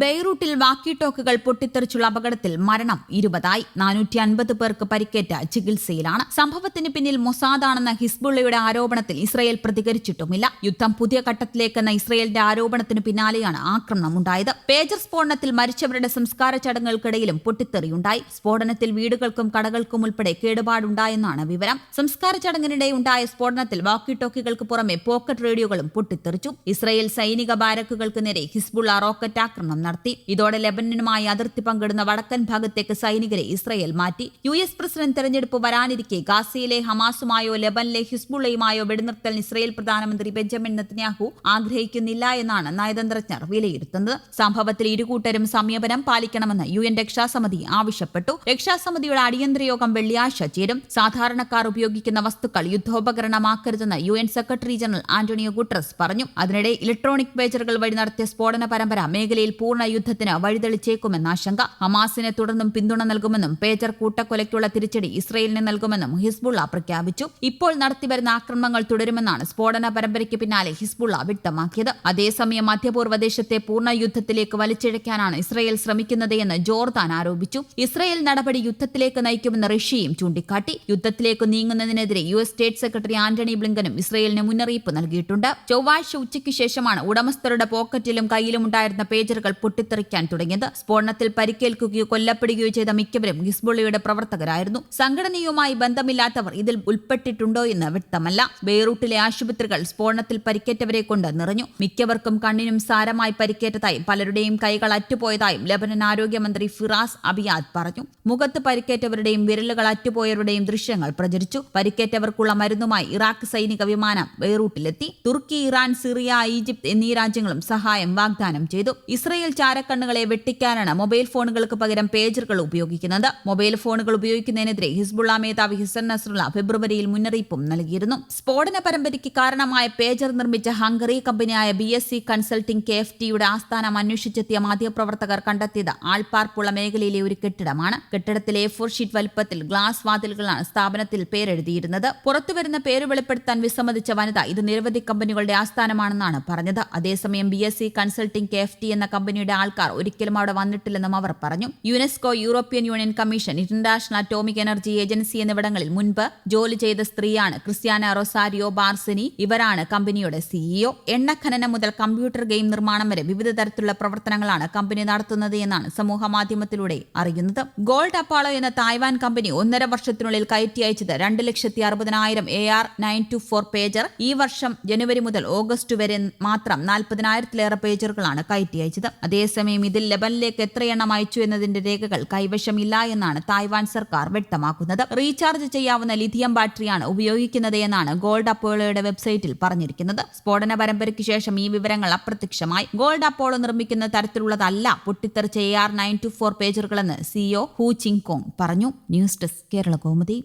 ബെയ്റൂട്ടിൽ വാക്കി ടോക്കുകൾ പൊട്ടിത്തെറിച്ചുള്ള അപകടത്തിൽ മരണം ഇരുപതായി. നാനൂറ്റി അൻപത് പേർക്ക് പരിക്കേറ്റ ചികിത്സയിലാണ്. സംഭവത്തിന് പിന്നിൽ മൊസാദാണെന്ന ഹിസ്ബുള്ളയുടെ ആരോപണത്തിൽ ഇസ്രയേൽ പ്രതികരിച്ചിട്ടുമില്ല. യുദ്ധം പുതിയ ഘട്ടത്തിലേക്കെന്ന ഇസ്രയേലിന്റെ ആരോപണത്തിന് പിന്നാലെയാണ് ആക്രമണം ഉണ്ടായത് പേജർ സ്ഫോടനത്തിൽ മരിച്ചവരുടെ സംസ്കാര ചടങ്ങുകൾക്കിടയിലും പൊട്ടിത്തെറിയുണ്ടായി. സ്ഫോടനത്തിൽ വീടുകൾക്കും കടകൾക്കും ഉൾപ്പെടെ കേടുപാടുണ്ടായെന്നാണ് വിവരം. സംസ്കാര ചടങ്ങിനിടെ ഉണ്ടായ സ്ഫോടനത്തിൽ വാക്കി ടോക്കികൾക്ക് പുറമെ പോക്കറ്റ് റേഡിയോകളും പൊട്ടിത്തെറിച്ചു. ഇസ്രയേൽ സൈനിക ബാരക്കുകൾക്ക് നേരെ ഹിസ്ബുള്ള റോക്കറ്റ് ആക്രമണം നടത്തി. ഇതോടെ ലെബനനുമായി അതിർത്തി പങ്കിടുന്ന വടക്കൻ ഭാഗത്തേക്ക് സൈനികരെ ഇസ്രയേൽ മാറ്റി. യു എസ് പ്രസിഡന്റ് തെരഞ്ഞെടുപ്പ് വരാനിരിക്കെ ഗാസയിലെ ഹമാസുമായോ ലെബനിലെ ഹിസ്ബുള്ളയുമായോ വെടിനിർത്തൽ ഇസ്രയേൽ പ്രധാനമന്ത്രി ബെഞ്ചമിൻ നെത്തന്യാഹു ആഗ്രഹിക്കുന്നില്ല എന്നാണ് നയതന്ത്രജ്ഞർ വിലയിരുത്തുന്നത്. സംഭവത്തിൽ ഇരുകൂട്ടരും സംയമനം പാലിക്കണമെന്ന് യു എൻ രക്ഷാസമിതി ആവശ്യപ്പെട്ടു. രക്ഷാസമിതിയുടെ അടിയന്തര യോഗം വെള്ളിയാഴ്ച ചേരും. സാധാരണക്കാർ ഉപയോഗിക്കുന്ന വസ്തുക്കൾ യുദ്ധോപകരണമാക്കരുതെന്ന് U N secretary general Antonio Guterres പറഞ്ഞു. അതിനിടെ ഇലക്ട്രോണിക് പേജറുകൾ വഴി നടത്തിയ സ്ഫോടന പരമ്പര മേഖലയിൽ പൂർണ യുദ്ധത്തിന് വഴിതെളിച്ചേക്കുമെന്ന ആശങ്ക. ഹമാസിനെ തുടർന്നും പിന്തുണ നൽകുമെന്നും പേജർ കൂട്ടക്കൊലയ്ക്കുള്ള തിരിച്ചടി ഇസ്രയേലിന് നൽകുമെന്നും ഹിസ്ബുള്ള പ്രഖ്യാപിച്ചു. ഇപ്പോൾ നടത്തിവരുന്ന ആക്രമണങ്ങൾ തുടരുമെന്നാണ് സ്ഫോടന പരമ്പരയ്ക്ക് പിന്നാലെ ഹിസ്ബുള്ള വ്യക്തമാക്കിയത്. അതേസമയം മധ്യപൂർവ ദേശത്തെ പൂർണ യുദ്ധത്തിലേക്ക് വലിച്ചിഴയ്ക്കാനാണ് ഇസ്രയേൽ ശ്രമിക്കുന്നത് എന്ന് ജോർദാൻ ആരോപിച്ചു. ഇസ്രയേൽ നടപടി യുദ്ധത്തിലേക്ക് നയിക്കുമെന്ന് റഷ്യയും ചൂണ്ടിക്കാട്ടി. യുദ്ധത്തിലേക്ക് നീങ്ങുന്നതിനെതിരെ U S state secretary Antony ബ്ലിങ്കനും ഇസ്രയേലിന് മുന്നറിയിപ്പ് നൽകിയിട്ടുണ്ട്. ചൊവ്വാഴ്ച ഉച്ചയ്ക്ക് ശേഷമാണ് ഉടമസ്ഥരുടെ പോക്കറ്റിലും കയ്യിലും ഉണ്ടായിരുന്ന പേജറുകൾ പൊട്ടിത്തെറിക്കാൻ തുടങ്ങിയത്. സ്ഫോടനത്തിൽ പരിക്കേൽക്കുകയോ കൊല്ലപ്പെടുകയോ ചെയ്ത മിക്കവരും ഹിസ്ബുള്ളയുടെ പ്രവർത്തകരായിരുന്നു. സംഘടനയുമായി ബന്ധമില്ലാത്തവർ ഇതിൽ ഉൾപ്പെട്ടിട്ടുണ്ടോ എന്ന് വ്യക്തമല്ല. ബെയ്റൂട്ടിലെ ആശുപത്രികൾ സ്ഫോടനത്തിൽ പരിക്കേറ്റവരെ കൊണ്ട് നിറഞ്ഞു. മിക്കവർക്കും കണ്ണിനും സാരമായി പരിക്കേറ്റതായും പലരുടെയും കൈകൾ അറ്റുപോയതായും ലബനൻ ആരോഗ്യമന്ത്രി ഫിറാസ് അബിയാദ് പറഞ്ഞു. മുഖത്ത് പരിക്കേറ്റവരുടെയും വിരലുകൾ അറ്റുപോയവരുടെയും ദൃശ്യങ്ങൾ പ്രചരിച്ചു. പരിക്കേറ്റവർക്കുള്ള മരുന്നുമായി ഇറാഖ് സൈനിക വിമാനം ബെയ്റൂട്ടിലെത്തി. തുർക്കി ഇറാൻ സിറിയ ഈജിപ്ത് എന്നീ രാജ്യങ്ങളും സഹായം വാഗ്ദാനം ചെയ്തു. ഇസ്രയേൽ ചാരക്കണ്ണുകളെ വെട്ടിക്കാനാണ് മൊബൈൽ ഫോണുകൾക്ക് പകരം പേജറുകൾ ഉപയോഗിക്കുന്നത്. മൊബൈൽ ഫോണുകൾ ഉപയോഗിക്കുന്നതിനെതിരെ ഹിസ്ബുള്ള മേധാവി ഹിസൻ നസ്രുള്ള ഫെബ്രുവരിയിൽ മുന്നറിയിപ്പും നൽകിയിരുന്നു. സ്ഫോടന പരമ്പരയ്ക്ക് കാരണമായ പേജർ നിർമ്മിച്ച ഹംഗറി കമ്പനിയായ B S C consulting K F ടിയുടെ ആസ്ഥാനം അന്വേഷിച്ചെത്തിയ മാധ്യമപ്രവർത്തകർ കണ്ടെത്തിയത് ആൾപ്പാർപ്പുള്ള മേഖലയിലെ ഒരു കെട്ടിടമാണ്. കെട്ടിടത്തിലെ ഫോർ ഷീറ്റ് വലുപ്പത്തിൽ ഗ്ലാസ് വാതിലുകളാണ് സ്ഥാപനത്തിൽ പേരെഴുതിയിരുന്നത്. പുറത്തുവരുന്ന പേര് വെളിപ്പെടുത്താൻ വിസമ്മതിച്ച വനിത ഇത് നിരവധി കമ്പനികളുടെ ആസ്ഥാനമാണെന്നാണ് പറഞ്ഞത്. അതേസമയം B S C consulting K F T എന്ന കമ്പനിയുടെ ആൾക്കാർ ഒരിക്കലും അവിടെ വന്നിട്ടില്ലെന്നും അവർ പറഞ്ഞു. UNESCO European Union Commission International Atomic Energy Agency എന്നിവിടങ്ങളിൽ മുൻപ് ജോലി ചെയ്ത സ്ത്രീയാണ് ക്രിസ്ത്യാന റൊസാരിയോ ബാർസിനി. ഇവരാണ് കമ്പനിയുടെ സിഇഒ എണ്ണ ഖനനം മുതൽ കമ്പ്യൂട്ടർ ഗെയിം നിർമ്മാണം വരെ വിവിധ തരത്തിലുള്ള പ്രവർത്തനങ്ങളാണ് കമ്പനി നടത്തുന്നത് എന്നാണ് സമൂഹ മാധ്യമത്തിലൂടെ അറിയുന്നത്. ഗോൾഡ് അപ്പാളോ എന്ന തായ്വാൻ കമ്പനി ഒന്നര വർഷത്തിനുള്ളിൽ കയറ്റി അയച്ചത് രണ്ട് ലക്ഷത്തി അറുപതിനായിരം A R nine two four pager. ഈ വർഷം ജനുവരി മുതൽ ഓഗസ്റ്റ് വരെ മാത്രം നാൽപ്പതിനായിരത്തിലേറെ പേജറുകളാണ് കയറ്റി അയച്ചത്. അതേസമയം ഇതിൽ ലെബനിലേക്ക് എത്രയെണ്ണം അയച്ചു എന്നതിന്റെ രേഖകൾ കൈവശമില്ല എന്നാണ് തായ്വാൻ സർക്കാർ വ്യക്തമാക്കുന്നത്. റീചാർജ് ചെയ്യാവുന്ന ലിഥിയം ബാറ്ററിയാണ് ഉപയോഗിക്കുന്നത് എന്നാണ് ഗോൾഡ് അപ്പോളോയുടെ വെബ്സൈറ്റിൽ പറഞ്ഞിരിക്കുന്നത്. സ്ഫോടന പരമ്പരയ്ക്ക് ശേഷം ഈ വിവരങ്ങൾ അപ്രത്യക്ഷമായി. ഗോൾഡ് അപ്പോളോ നിർമ്മിക്കുന്ന തരത്തിലുള്ളതല്ല പൊട്ടിത്തെറിച്ച A R nine two four പേജറുകളെന്ന് CEO Hu Ching Kong പറഞ്ഞു. News desk Kerala Kaumudi.